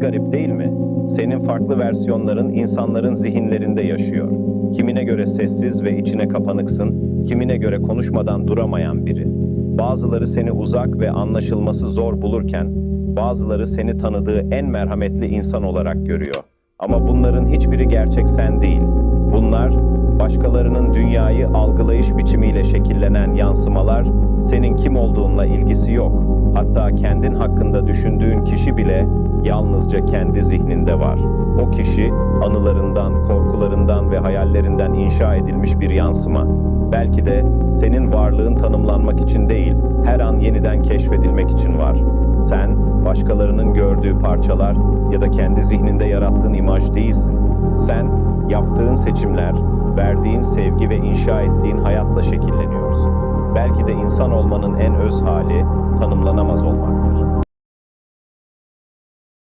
Garip değil mi? Senin farklı versiyonların insanların zihinlerinde yaşıyor. Kimine göre sessiz ve içine kapanıksın, kimine göre konuşmadan duramayan biri. Bazıları seni uzak ve anlaşılması zor bulurken, bazıları seni tanıdığı en merhametli insan olarak görüyor. Ama bunların hiçbiri gerçek sen değil. Bunlar başkalarının dünyayı şekillenen yansımalar, senin kim olduğunla ilgisi yok. Hatta kendin hakkında düşündüğün kişi bile yalnızca kendi zihninde var. O kişi anılarından, korkularından ve hayallerinden inşa edilmiş bir yansıma. Belki de senin varlığın tanımlanmak için değil, her an yeniden keşfedilmek için var. Sen başkalarının gördüğü parçalar ya da kendi zihninde yarattığın imaj değilsin. Sen yaptığın seçimler, verdiğin sevgi ve inşa ettiğin hayatla şekilleniyorsun. Belki de insan olmanın en öz hali tanımlanamaz.